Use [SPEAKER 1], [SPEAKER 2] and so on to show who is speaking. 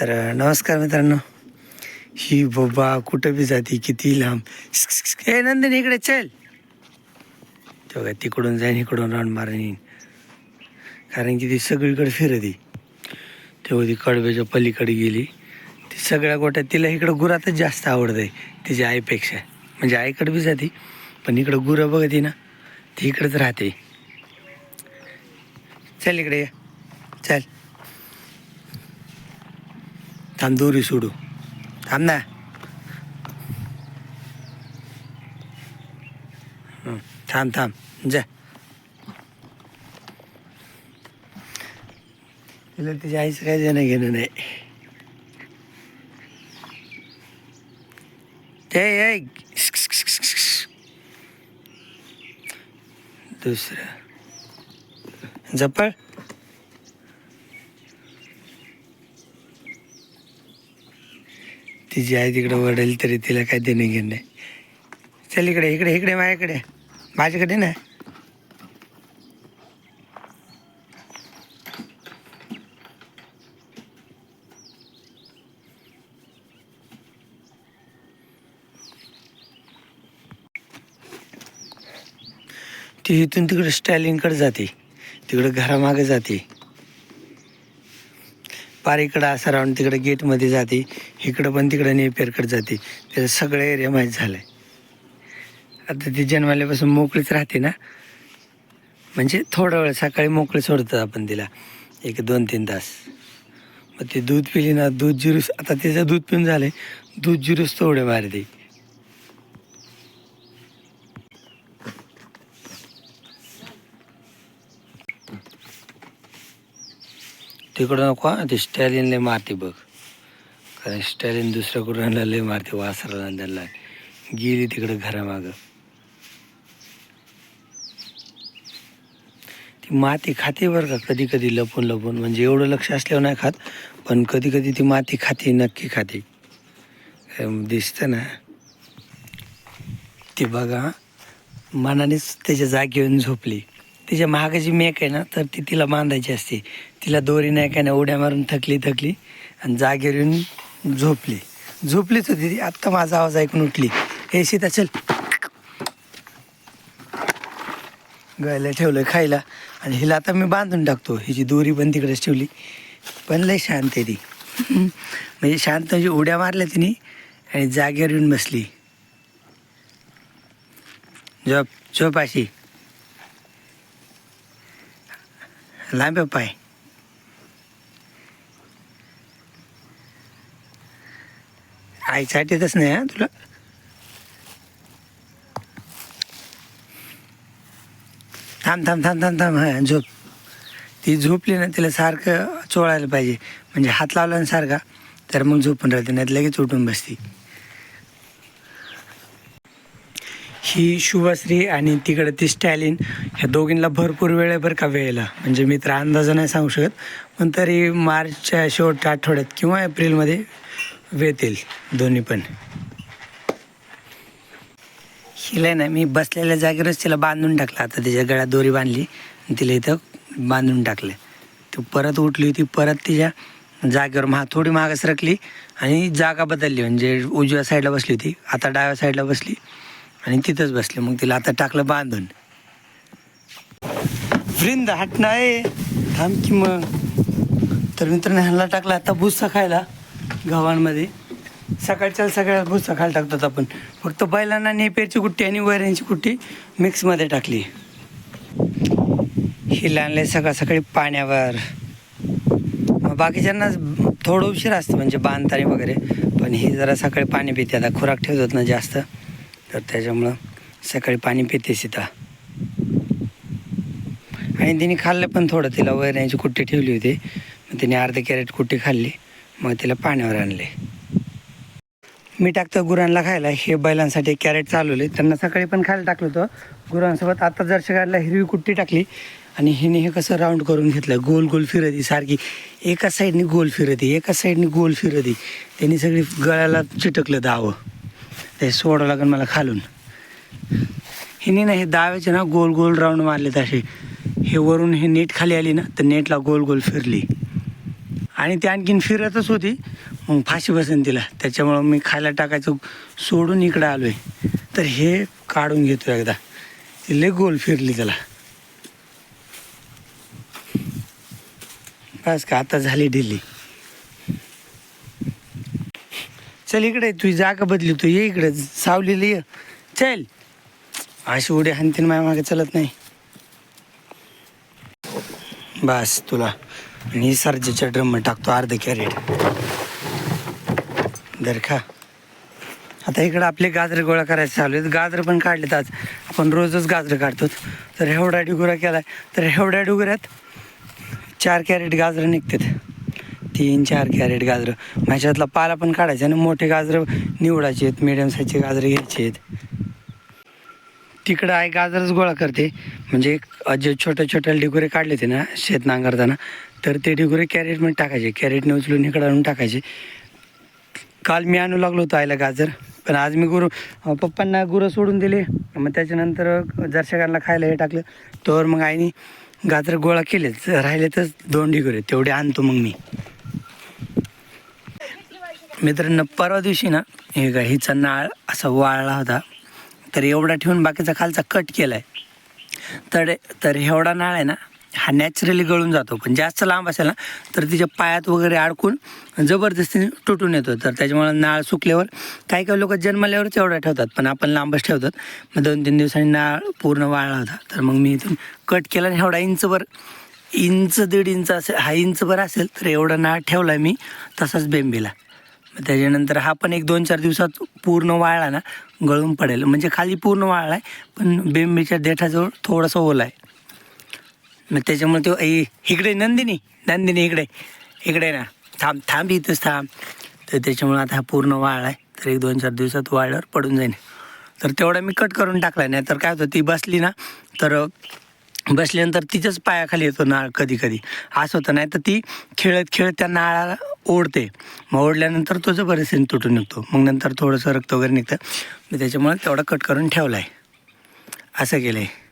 [SPEAKER 1] तर नमस्कार मित्रांनो. ही बाबा कुठं बी जाते किती लांब. हे नंदन इकडे चल. तो काय तिकडून जाईन इकडून राऊंड मारून. येईन कारण की ती सगळीकडे फिरती. तेव्हा ती कडब्याच्या पलीकडे गेली. ती सगळ्या गोट्यात तिला इकडं गुरातच जास्त आवडत आहे तिच्या आईपेक्षा. म्हणजे आईकडे बी जाते पण इकडं गुरं बघते ना ती इकडंच राहते. चल इकडे या. चल. थांब सोडू. थांब ना. थांब थांब. जा. तिला तिच्या आईचं काय देणं घेणं नाही. ते ए, दुसरं. जपळ. तिची आई तिकडे वडेल तरी तिला काय देणं घेणं नाही. चल इकडे इकडे इकडे माझ्याकडे. माझ्याकडे ना. ती इथून तिकडे स्टायलिंगकडे जाते. तिकडे घरामागे जाते. पार इकडं असं राहून तिकडं गेटमध्ये जाते इकडं पण तिकडं नेपेरकडे जाते. त्याचं सगळं एरिया माहीत झालं आहे आता ती जन्माल्यापासून मोकळीच राहते ना? म्हणजे थोडा वेळ सकाळी मोकळी सोडतो आपण तिला. एक दोन तीन तास. मग ती दूध पिली ना दूध जिरूस आता तिचं दूध पिऊन झालं दूध जिरूस थोडे मारते. तिकडं नको ते स्टॅलिन लय मारते बघ. कारण स्टॅलिन दुसऱ्या कुणाला लय मारते वासराला आणि त्याला गेली तिकडं घरामागं. ती माती खाते बरं का कधी कधी लपून लपून. म्हणजे एवढं लक्ष असल्यावर नाही खात पण कधी कधी ती माती खाते नक्की खाते. दिसतं ना. ती बघा मनानेच त्याच्या जागी येऊन झोपली. तिच्या महागाची मेक आहे ना तर ती तिला बांधायची असते. तिला दोरी नाही काय नाही उड्या मारून थकली थकली आणि जागेवर येऊन झोपली. झोपलीच होती ती. आत्ता माझा आवाज ऐकून उठली. हे सीता चल. गायला ठेवलं खायला. आणि हिला आता मी बांधून टाकतो. हिची दोरी पण तिकडेच ठेवली. पण लय शांत आहे ती. म्हणजे शांत म्हणजे उड्या मारल्या तिने आणि जागेवर येऊन बसली. झोप झोप अशी. लांब आहे पाय. आईसाठीच नाही हा तुला? थांब थांब थांब थांब थांब हा झोप. ती झोपली ना तिला सारखं चोळायला पाहिजे. म्हणजे हात लावला ना सारखा तर मग झोपून राहते नाही लगेच उठून बसते. ही शुभश्री आणि तिकडे ती स्टॅलिन ह्या दोघींना भरपूर वेळ का वेळेला. म्हणजे मी तर अंदाज नाही सांगू शकत पण तरी मार्चच्या शेवटच्या आठवड्यात किंवा एप्रिलमध्ये वेतील दोन्ही पण. हिला ना मी बसलेल्या जागेवरच तिला बांधून टाकलं. आता तिच्या गळ्यात दोरी बांधली तिला इथं बांधून टाकलं. ती परत उठली होती परत तिच्या जागेवर महा थोडी मागं सरकली आणि जागा बदलली. म्हणजे उजव्या साईडला बसली होती आता डाव्या साईडला बसली. आणि तिथंच बसले. मग तिला आता टाकलं बांधून. वृंद हटणं आहे. थांब की मग. तर मित्रांनो ह्याला टाकला आता भुस्सा खायला गव्हांमध्ये. सकाळच्या सगळ्या भुस्सा खायला टाकतात आपण. फक्त बैलांना नेपेरची कुट्टी आणि वैऱ्यांची कुट्टी मिक्समध्ये टाकली. ही आणले सकाळ सकाळी पाण्यावर. मग बाकीच्यांना थोडं उशीर असतं म्हणजे बांधताना वगैरे. पण ही जरा सकाळी पाणी पिते. आता खुराक ठेवतात ना जास्त. तर त्याच्यामुळं सकाळी पाणी पिते सीता आणि तिने खाल्लं पण थोडं तिला वैरण्याची कुट्टी ठेवली होती. मग तिने अर्धे कॅरेट कुट्टी खाल्ली मग तिला पाण्यावर आणले. मी टाकतो गुरांना खायला. हे बैलांसाठी कॅरेट चालवले. त्यांना सकाळी पण खायला टाकलं होतं. गुरांसोबत आता जर्शकाला हिरवी कुट्टी टाकली. आणि हिने हे कसं राऊंड करून घेतलं. गोल गोल फिरती सारखी. एका साईडनी गोल फिरती एका साईडनी गोल फिरती. त्यांनी सगळी गळ्याला चिटकलं दावं. ते सोडावं लागेल मला खालून. हिने ना हे दाव्याचे ना गोल गोल राऊंड मारले असे. हे वरून हे नेट खाली आली ना तर नेटला गोल गोल फिरली. आणि ती आणखीन फिरतच होती. मग फाशी बसेन तिला. त्याच्यामुळं मी खायला टाकायचं सोडून इकडं आलो आहे तर हे काढून घेतो एकदा. ती लय गोल फिरली त्याला. बस का आता झाली ढिल्ली चल इकडे तुझी जागा बदली तू ये इकडे सावलीला ये. चल. अशी उडी हानतीन माझ्या मागे चलत नाही. बस तुला. आणि सरजेच्या ड्रम टाकतो अर्ध कॅरेट. दर खा. आता इकडं आपले गाजर गोळा करायचे चालू आहेत. गाजर पण काढलेत आज. आपण रोजच गाजर काढतो तर एवढा डुगुरा केला तर एवढ्या डुगऱ्यात चार कॅरेट गाजरं निघतात. तीन चार कॅरेट गाजरं. माझ्यातला पाला पण काढायचा आणि मोठे गाजरं निवडायचे आहेत मिडियम साईजचे गाजरं घ्यायचे आहेत. तिकडं आई गाजरच गोळा करते. म्हणजे जे छोट्या छोट्या डिगोरे काढले होते ना शेत नांगरताना तर ते डिगोरे कॅरेटमध्ये टाकायचे. कॅरेटने उचलून इकडं आणून टाकायचे. काल मी आणू लागलो होतो आईला गाजर पण आज मी गुरु पप्पांना गुरं सोडून दिले. मग त्याच्यानंतर दर्शकांना खायला हे टाकलं. तर मग आईने गाजर गोळा केलेच राहिले तर दोन डिगोरे तेवढे आणतो मग मी. मित्रांनो परवा दिवशी ना हे का हिचा नाळ असा वाळला होता. तर एवढा ठेवून बाकीचा खालचा कट केला आहे तर तर एवढा नाळ आहे ना हा नॅचरली गळून जातो. पण जास्त लांब असेल ना तर तिच्या पायात वगैरे अडकून जबरदस्तीने तुटून येतो. तर त्याच्यामुळे नाळ सुकल्यावर काही काही लोक जन्मल्यावरच एवढा ठेवतात पण आपण लांबच ठेवतात. मग दोन तीन दिवसांनी नाळ पूर्ण वाळला होता. तर मग मी इथून कट केला आणि एवढा इंचभर इंच दीड इंच असेल हा इंचभर असेल तर एवढा नाळ ठेवला मी तसाच बेंबीला. मग त्याच्यानंतर हा पण एक दोन चार दिवसात पूर्ण वाळला ना गळून पडेल. म्हणजे खाली पूर्ण वाळला आहे पण बेंबीच्या देठाजवळ थोडासा ओला आहे. मग त्याच्यामुळे तो ए इकडे नंदिनी नंदिनी इकडे इकडे ना. थांब थांब इथंच थांब. तर त्याच्यामुळे आता हा पूर्ण वाळला आहे. तर एक दोन चार दिवसात वाळल्यावर पडून जाईन. तर तेवढा मी कट करून टाकला नाही तर काय होतं ती बसली ना तर बसल्यानंतर तिच्याच पायाखाली येतो नाळ कधी कधी. असं होतं नाही तर ती खेळत खेळत त्या नाळाला ओढते. मग ओढल्यानंतर तो जबरदस्तीने तुटून निघतो. मग नंतर थोडंसं रक्त वगैरे निघतं. मग त्याच्यामुळे तेवढा कट करून ठेवला आहे असं केलं आहे